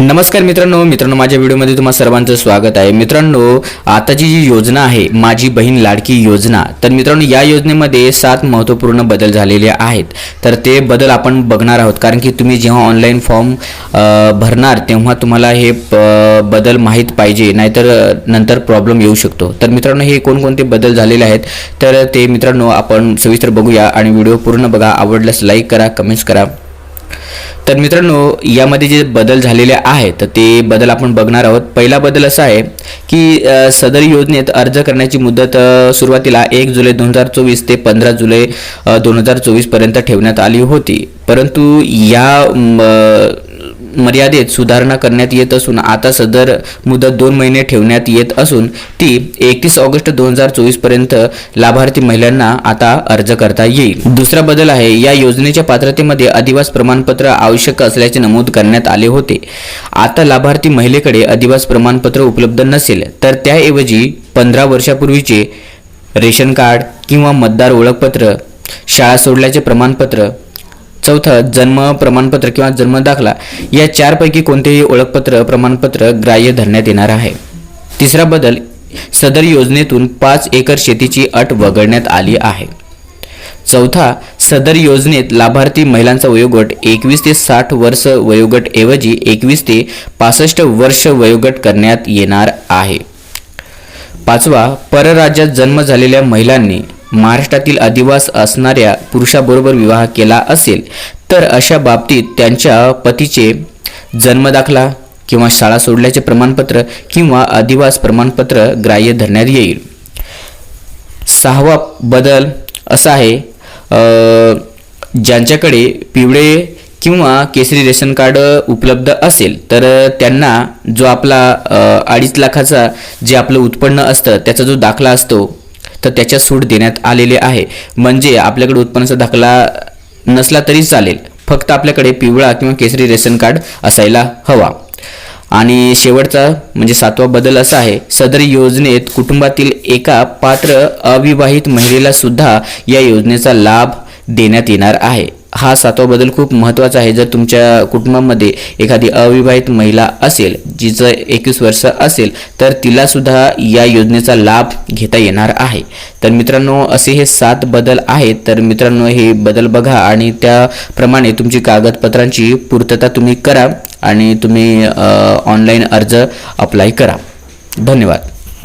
नमस्कार मित्रांनो मित्रांनो माझ्या व्हिडिओमध्ये तुम्हा सर्वांचं स्वागत आहे. मित्रांनो आताची जी योजना आहे माझी बहीण लाडकी योजना तर मित्रांनो या योजनेमध्ये सात महत्त्वपूर्ण बदल झालेले आहेत. तर ते बदल आपण बघणार आहोत कारण की तुम्ही जेव्हा ऑनलाईन फॉर्म भरणार तेव्हा तुम्हाला हे प- बदल माहीत पाहिजे नाहीतर नंतर प्रॉब्लेम येऊ शकतो. तर मित्रांनो हे कोणकोणते बदल झालेले आहेत तर ते मित्रांनो आपण सविस्तर बघूया आणि व्हिडिओ पूर्ण बघा. आवडल्यास लाईक करा कमेंट्स करा. तर मित्रांनो यामध्ये जे बदल झालेले आहेत तर ते बदल आपण बघणार आहोत. पहिला बदल असा आहे की सदर योजनेत अर्ज करण्याची मुदत सुरुवातीला एक जुलै दोन हजार चोवीस ते पंधरा जुलै दोन हजार चोवीसपर्यंत ठेवण्यात आली होती. परंतु या मर्यादेत सुधारणा करण्यात येत असून आता सदर मुदत दोन महिने ठेवण्यात येत असून ती एकतीस ऑगस्ट दोन हजार चोवीसपर्यंत लाभार्थी महिलांना आता अर्ज करता येईल. दुसरा बदल आहे या योजनेच्या पात्रतेमध्ये अधिवास प्रमाणपत्र आवश्यक असल्याचे नमूद करण्यात आले होते. आता लाभार्थी महिलेकडे अधिवास प्रमाणपत्र उपलब्ध नसेल तर त्याऐवजी पंधरा वर्षापूर्वीचे रेशन कार्ड किंवा मतदार ओळखपत्र शाळा सोडल्याचे प्रमाणपत्र चौथं जन्म प्रमाणपत्र किंवा जन्म दाखला या चारपैकी कोणतेही ओळखपत्र प्रमाणपत्र ग्राह्य धरण्यात येणार आहे. तिसरा बदल सदर योजनेतून पाच एकर शेतीची अट वगळण्यात आली आहे. चौथा सदर योजनेत लाभार्थी महिलांचा वयोगट एकवीस ते साठ वर्ष वयोगट ऐवजी एकवीस ते पासष्ट वर्ष वयोगट करण्यात येणार आहे. पाचवा परराज्यात जन्म झालेल्या महिलांनी महाराष्ट्रातील अधिवास असणाऱ्या पुरुषाबरोबर विवाह केला असेल तर अशा बाबतीत त्यांच्या पतीचे जन्मदाखला किंवा शाळा सोडल्याचे प्रमाणपत्र किंवा अधिवास प्रमाणपत्र ग्राह्य धरण्यात येईल. सहावा बदल असा आहे ज्यांच्याकडे पिवळे किंवा केसरी रेशन कार्ड उपलब्ध असेल तर त्यांना जो आपला अडीच लाखाचा जे आपलं उत्पन्न असतं त्याचा जो दाखला असतो तर त्याच्या सूट देण्यात आलेली आहे. म्हणजे आपल्याकडे उत्पन्नाचा दाखला नसला तरी चालेल. फक्त आपल्याकडे पिवळा किंवा केसरी रेशन कार्ड असायला हवा. आणि शेवटचा म्हणजे सातवा बदल असा आहे सदर योजनेत कुटुंबातील एका पात्र अविवाहित महिलेला सुद्धा या योजनेचा लाभ देण्यात येणार आहे. हा सातवा बदल खूप महत्त्वाचा आहे. जर तुमच्या कुटुंबामध्ये एखादी अविवाहित महिला असेल जिचं एकवीस वर्ष असेल तर तिलासुद्धा या योजनेचा लाभ घेता येणार आहे. तर मित्रांनो असे हे सात बदल आहेत. तर मित्रांनो हे बदल बघा आणि त्याप्रमाणे तुमची कागदपत्रांची पूर्तता तुम्ही करा आणि तुम्ही ऑनलाईन अर्ज अप्लाय करा. धन्यवाद.